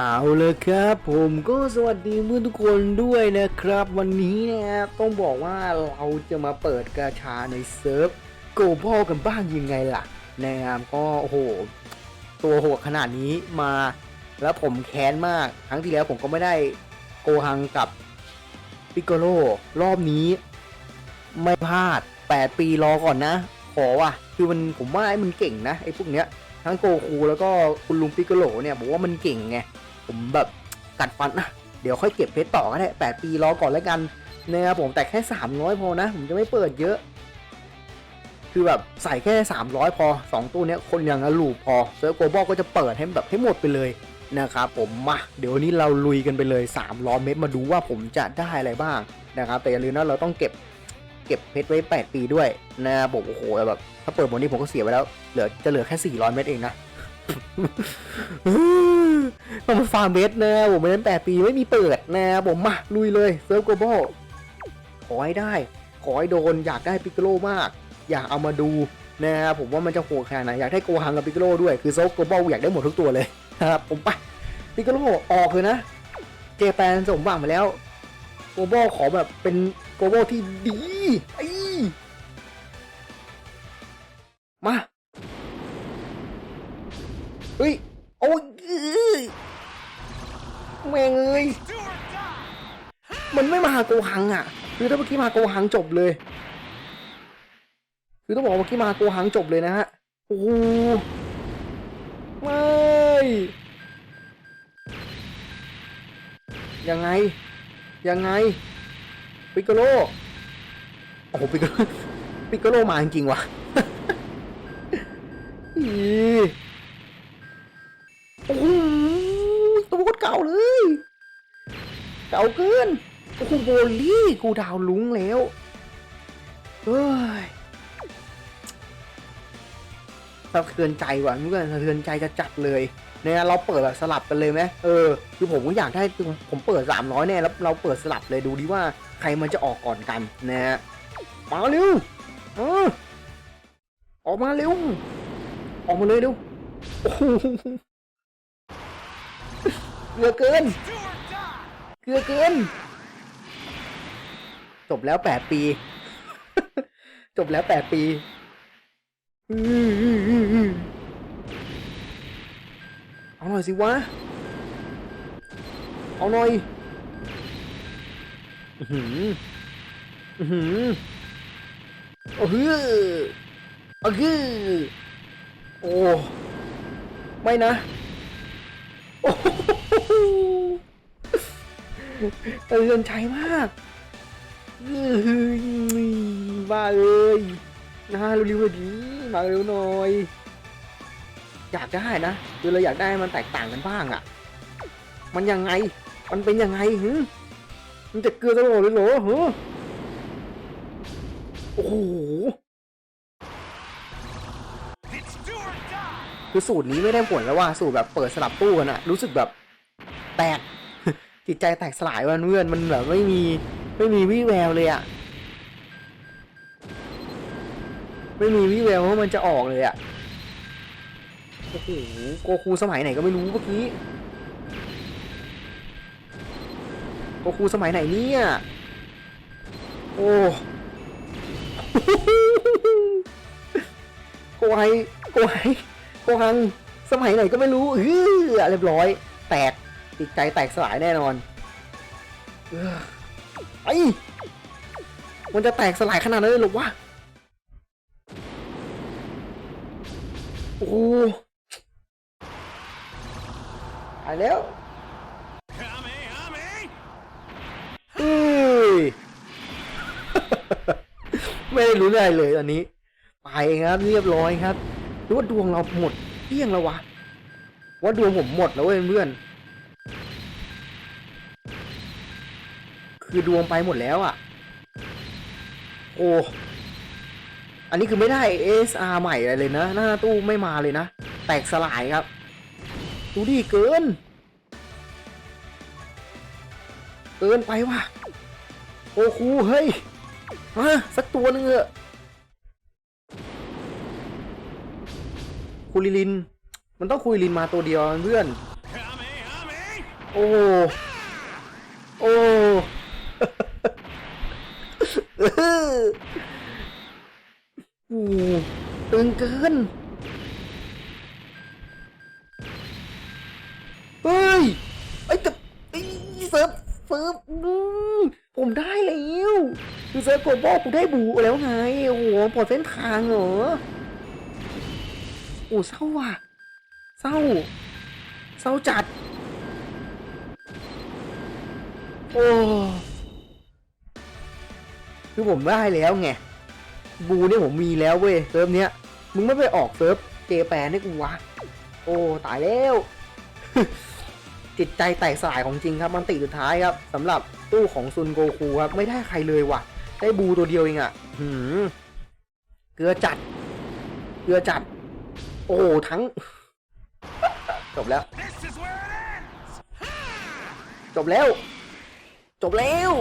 เอาเลยครับผมก็สวัสดีเพื่อนทุกคนด้วยนะครับ วันนี้เนี่ยต้องบอกว่าเราจะมาเปิดกาชาในเซิร์ฟโกบอลกันบ้างยังไงล่ะนะครับก็โอ้โห ตัวโหดขนาดนี้มา แล้วผมแค้นมาก ครั้งที่แล้วผมก็ไม่ได้โกฮังกับปิโกโลรอบนี้ ไม่พลาด 8 ปีรอก่อนนะ ขอว่ะคือมันผมว่าไอ้มันเก่งนะไอ้พวกเนี้ยทั้งโกคูแล้วก็คุณลุงปิโกโลเนี่ยผมว่ามันเก่งไง ผมแบบกัดฟันนะเดี๋ยวค่อยเก็บเพชรต่อก็ได้8ปีรอก่อนแล้วกันนะครับผมแต่แค่300พอนะ ผมจะไม่เปิดเยอะ คือแบบใส่แค่300พอ2ตู้เนี้ยคนอย่างอลูพอเซิร์ฟโกลบอลก็จะเปิดให้แบบให้หมดไปเลยนะครับผมมาเดี๋ยวนี้เราลุยกันไปเลย300เม็ดมาดูว่าผมจะได้อะไรบ้างนะครับแต่อย่าลืมนะเราต้องเก็บเก็บเพชรไว้ 8 ปีด้วยนะครับผมโอ้โหแบบถ้าเปิดหมดนี้ผมก็เสียไปแล้วเหลือจะเหลือแค่ 400 เม็ดเองนะ มาฟาร์มเบสนะผมไม่นั้นแปดปีไม่มีเปิดนะผมมาลุยเลยเซิร์ฟโกลบอลขอให้ได้ ขอให้โดนอยากได้ปิกโลมาก อยากเอามาดูนะครับผมว่ามันจะโหดขนาดไหนอยากได้โกฮังกับปิกโลด้วยคือเซิร์ฟโกลบอลอยากได้หมดทุกตัวเลยนะครับผมไปปิกโลออกเลยนะ เจแปนสมหวังไปแล้วโกลบอลขอแบบเป็นโกลบอลที่ดีไอ้มาเฮ้ยโอ้ย แม่งเอ้ยมันไม่มาหาโกหังอะ คือถ้าเมื่อกี้มาโกหังจบเลย คือต้องบอกว่าเมื่อกี้มาโกหังจบเลยนะฮะ โอ้โหไม่ยังไง ยังไง ปิกโกโลโอ้โหปิกโกโลปิกโลมาจริงว่ะอีโอ้โห เก่าเลยเก่าเกินโอ้โหโบลี่กูดาวลุงแล้วเฮ้ยสะเทือนใจว่ะเพื่อนสะเทือนใจจะจัดเลยเนี่ยเราเปิดแบบสลับกันเลยไหมเออคือผมก็อยากได้ผมเปิดสามร้อยเนี่ยแล้วเราเปิดสลับเลยดูดิว่าใครมันจะออกก่อนกันนะฮะมาเร็วเออออกมาเร็วออกมาเลยเร็วโอ้ เกลือเกิน เกลือเกิน จบแล้วแปดปี จบแล้วแปดปีอื้ออื้ออื้ออื้อเอาหน่อยสิวะ เอาหน่อยอื้อหืออื้อหือโอ้ฮือโอ้ฮือโอ้ ไม่นะ โอ้ เตือนใจมากบ้าเอ้ยนะเร็วๆดีมาเร็วหน่อย อยากได้นะคือเราอยากได้มันแตกต่างกันบ้างอะมันยังไง มันเป็นยังไงหืมมันจะเกลือตลอดเลยเหรอฮะโอ้โหคือสูตรนี้ไม่ได้ผลแล้วว่าสูตรแบบเปิดสลับตู้กันอะรู้สึกแบบแตก จิตใจแตกสลายวันเพื่อนมันแบบไม่มีไม่มีวี่แววเลยอะไม่มีวี่แววว่ามันจะออกเลยอะโอ้โหโกคูสมัยไหนก็ไม่รู้เมื่อกี้โกคูสมัยไหนเนี่ยโอ้โกไฮโกไฮโกหังสมัยไหนก็ไม่รู้เฮ้อเรียบร้อย แตก ติดใจแตกสลายแน่นอนเออไอ้มันจะแตกสลายขนาดนั้นเลยหรอวะ โอ้หตายแล้วเอ้ยไม่ได้รู้อะไรเลยตอนนี้ ไปครับเรียบร้อยครับหรือว่าดวงเราหมดเที่ยงแล้ววะ ว่าดวงผมหมดแล้วเว้ยเพื่อน คือดวงไปหมดแล้วอะ่ะ โอ้อันนี้คือไม่ได้ SR ใหม่อะไรเลยนะ หน้าตู้ไม่มาเลยนะ แตกสลายครับ ดูดิเกิน เกินไปว่ะ โอ้คูเฮ้ย มาสักตัวนึงเถอะคุยลิน มันต้องคุยลินมาตัวเดียวเพื่อน โอ้ โอ้ โอ้ตึงเกิน เฮ้ย ไอ้ยแต่ไอ้เซิร์ฟเซิร์ฟผมได้แล้วคือเซิร์ฟโกบอกกูได้บูแล้วไง โอ้โหปลดเส้นทางเหรอ โอ้เศร้าว่ะ เศร้า เศร้าจัด โอ้ คือผมได้แล้วไงบูเนี่ยผมมีแล้วเว้ยเซิร์ฟเนี้ยมึงไม่ไปออกเซิร์ฟเจแปนให้กูวะโอ้ตายแล้ว จิตใจแตกสลายของจริงครับมันติสุดท้ายครับสำหรับตู้ของซุนโกคูครับไม่ได้ใครเลยว่ะ ได้บูตัวเดียวเองอะ่ะหืมเกลือจัด เกลือจัด โอ้ทั้ง จบแล้ว จบแล้ว จบแล้ว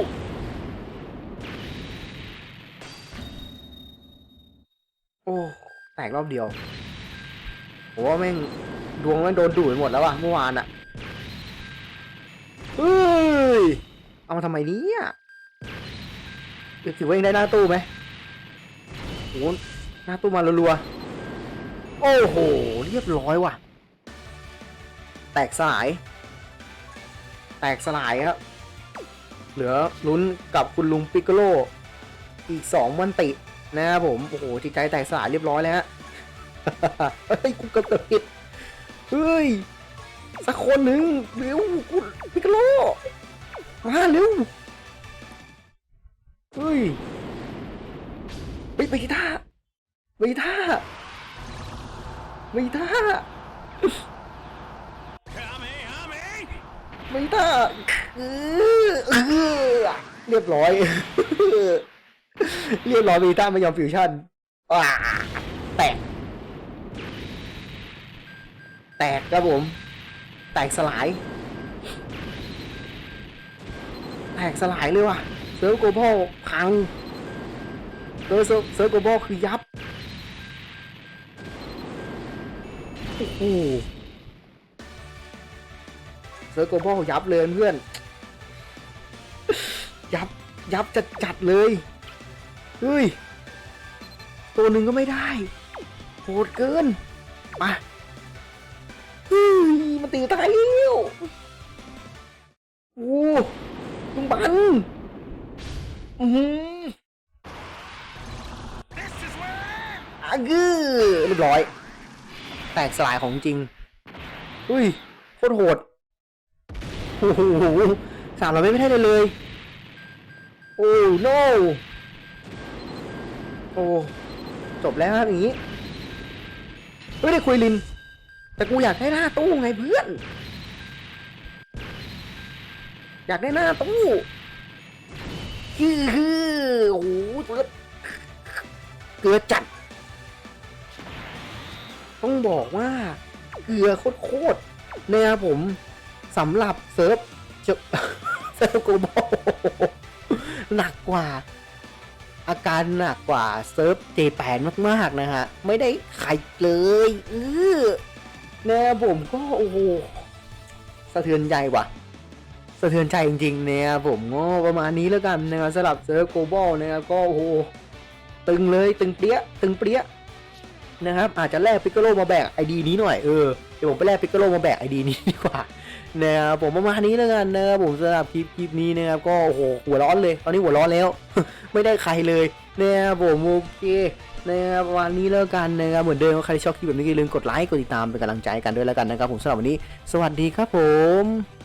โอ้ แตกรอบเดียวโหแม่งดวงแม่งโดนดูดไปหมดแล้วว่ะเมื่อวานอะเฮ้ย เอามาทำไมเนี่ยถือว่ายังได้หน้าตู้ไหมโหหน้าตู้มารัวๆ โอ้โห เรียบร้อยว่ะ แตกสลาย แตกสลายครับ เหลือลุ้นกับคุณลุงปิกโกโลอีกสองวันติ นะครับผม โอ้โหจิตใจแตกสลายเรียบร้อยแล้วฮะเฮ้ยกูกระตือผิดเฮ้ย สักคนหนึ่งเร็วกูปิกโกโล มาเร็ว เฮ้ย ไปไปกีท่าไปกีท่าไปกีท่าไม่ได้เรียบร้อย เรียบร้อยมีต้าไม่ยอมฟิวชั่นอ่าแตก แตกครับผม แตกสลาย แตกสลายเลยว่ะ เซิร์ฟโกลบพัง เซิร์ฟเซิร์ฟโกลบคือยับ โอ้โห เซิร์ฟโกลบยับเลยเพื่อน ยับ ยับจัดจัดเลย เฮ้ย ตัวหนึ่งก็ไม่ได้โหดเกิน มาเฮ้ยมันตีตายแล้วโอ้ลุงบันอือหือ This is where it ends! อากือเรียบร้อย แตกสลายของจริงเฮ้ยโคตรโหดโอ้โหสามเราไม่ได้เลยเลยโอ้ no โอ้จบแล้วครับอย่างนี้ไม่ได้คุยลิน แต่กูอยากได้หน้าตู้ไงเพื่อน อยากได้หน้าตู้คือคือโอ้โหตัวละเกลือจัด ต้องบอกว่าเกลือโคตรๆนะครับผมสำหรับเซิร์ฟเซิร์ฟโกลบอหนักกว่า อาการหนักกว่าเซิร์ฟเจแปนมากๆนะฮะ ไม่ได้ใครเลยเออนะผมก็โอ้โหสะเทือนใจว่ะสะเทือนใจจริงๆเนะครับผมก็ประมาณนี้แล้วกันนะครับสำหรับเซิร์ฟโกลบอลนะครับก็โอ้โหตึงเลยตึงเปี้ยตึงเปี้ยนะครับอาจจะแลกปิกโกโลมาแบกไอดีนี้หน่อยเออเดี๋ยวผมไปแลกปิกโกโลมาแบกไอดีนี้ดีกว่า นะครับผมประมาณนี้แล้วกันนะครับผมสำหรับคลิปคลิปนี้นะครับก็โอ้โหหัวร้อนเลย ตอนนี้หัวร้อนแล้ว ไม่ได้ใครเลยนะครับผมโอเคนะครับประมาณนี้แล้วกันนะครับเหมือนเดิมใครที่ชอบคลิปแบบนี้อย่าลืมกดไลค์กดติดตามเป็นกำลังใจกันด้วยแล้วกันนะครับผมสำหรับวันนี้ สวัสดีครับผม